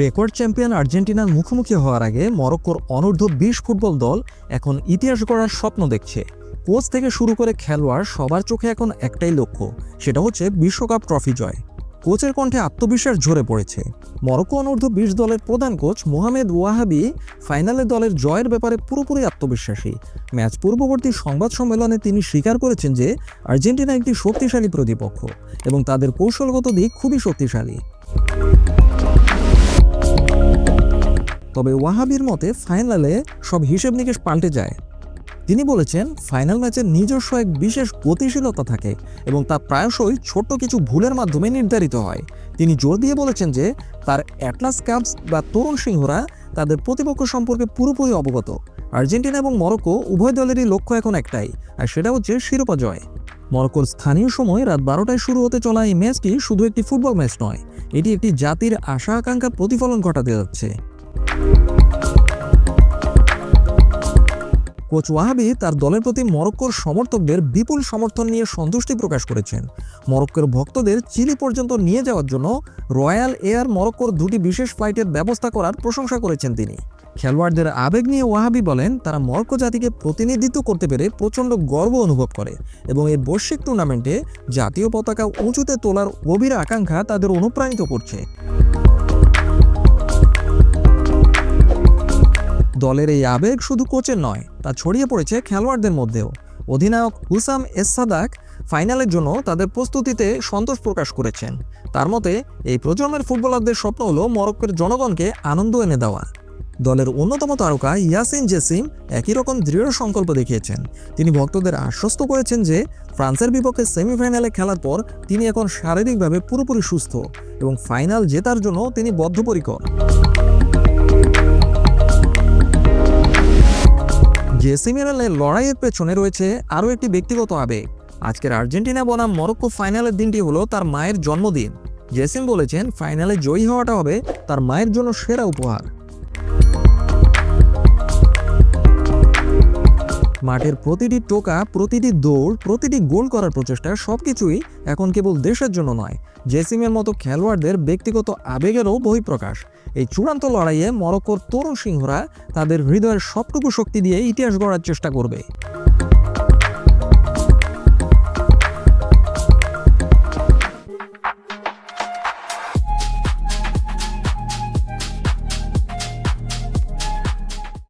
Record champion আর্জেন্টিনার মুখোমুখি হওয়ার আগে মরক্কোর অনূর্ধ্ব বিশ ফুটবল দল এখন ইতিহাস গড়ার স্বপ্ন দেখছে। কোচ থেকে শুরু করে খেলোয়াড় সবার চোখে এখন একটাই লক্ষ্য, সেটা হচ্ছে বিশ্বকাপ ট্রফি জয়। কোচের কণ্ঠে আত্মবিশ্বাস ঝরে পড়েছে। মরক্কো অনূর্ধ্ব বিশ দলের প্রধান কোচ মোহামেদ ওয়াহাবি ফাইনালে দলের জয়ের ব্যাপারে পুরোপুরি আত্মবিশ্বাসী। ম্যাচ পূর্ববর্তী সংবাদ সম্মেলনে তিনি স্বীকার করেছেন যে আর্জেন্টিনা একটি শক্তিশালী প্রতিপক্ষ এবং তাদের কৌশলগত দিক খুবই শক্তিশালী। তবে ওয়াহাবির মতে ফাইনালে সব হিসেব নিকেশ পাল্টে যায়। তিনি বলেছেন, ফাইনাল ম্যাচের নিজস্ব এক বিশেষ গতিশীলতা থাকে এবং তা প্রায়শই ছোট্ট কিছু ভুলের মাধ্যমে নির্ধারিত হয়। তিনি জোর দিয়ে বলেছেন যে, তার অ্যাটলাস কাপস বা তরুণ সিংহরা তাদের প্রতিপক্ষ সম্পর্কে পুরোপুরি অবগত। আর্জেন্টিনা এবং মরক্কো উভয় দলেরই লক্ষ্য এখন একটাই, আর সেটা হচ্ছে শিরোপা জয়। মরক্কোর স্থানীয় সময় রাত বারোটায় শুরু হতে চলা এই ম্যাচটি শুধু একটি ফুটবল ম্যাচ নয়, এটি একটি জাতির আশা আকাঙ্ক্ষার প্রতিফলন ঘটাতে যাচ্ছে। কোচ ওয়াহাবি তার দলের প্রতি মরক্কোর সমর্থকদের বিপুল সমর্থন নিয়ে সন্তুষ্টি প্রকাশ করেছেন। মরক্কোর ভক্তদের চিলি পর্যন্ত নিয়ে যাওয়ার জন্য রয়্যাল এয়ার মরক্কোর দুটি বিশেষ ফ্লাইটের ব্যবস্থা করার প্রশংসা করেছেন তিনি। খেলোয়াড়দের আবেগ নিয়ে ওয়াহাবি বলেন, তারা মরক্কো জাতিকে প্রতিনিধিত্ব করতে পেরে প্রচণ্ড গর্ব অনুভব করে এবং এই বৈশ্বিক টুর্নামেন্টে জাতীয় পতাকা উঁচুতে তোলার গভীর আকাঙ্ক্ষা তাদের অনুপ্রাণিত করছে। দলের এই আবেগ শুধু কোচের নয়, তা ছড়িয়ে পড়েছে খেলোয়াড়দের মধ্যেও। অধিনায়ক হুসাম এসসাদাক ফাইনালের জন্য তাদের প্রস্তুতিতে সন্তোষ প্রকাশ করেছেন। তার মতে, এই প্রজন্মের ফুটবলারদের স্বপ্ন হলো মরক্কোর জনগণকে আনন্দ এনে দেওয়া। দলের অন্যতম তারকা ইয়াসিন জেসিম একই রকম দৃঢ় সংকল্প দেখিয়েছেন। তিনি ভক্তদের আশ্বস্ত করেছেন যে, ফ্রান্সের বিপক্ষে সেমিফাইনালে খেলার পর তিনি এখন শারীরিকভাবে পুরোপুরি সুস্থ এবং ফাইনাল জেতার জন্য তিনি বদ্ধপরিকর। জেসি মিরালের লড়াইয়ের পেছনে রয়েছে আরও একটি ব্যক্তিগত আবেগ। আজকের আর্জেন্টিনা বনাম মরক্কো ফাইনালের দিনটি হলো তার মায়ের জন্মদিন। জেসিম বলেছেন, ফাইনালে জয়ী হওয়াটা হবে তার মায়ের জন্য সেরা উপহার। মাঠের প্রতিটি টোকা, প্রতিটি দৌড়, প্রতিটি গোল করার প্রচেষ্টা সবকিছুই এখন কেবল দেশের জন্য নয়, জেসিমের মতো খেলোয়াড়দের ব্যক্তিগত আবেগেরও বহিঃপ্রকাশ। এই চূড়ান্ত লড়াইয়ে মরক্কোর তরুণ সিংহরা তাদের হৃদয়ের সবটুকু শক্তি দিয়ে ইতিহাস গড়ার চেষ্টা করবে।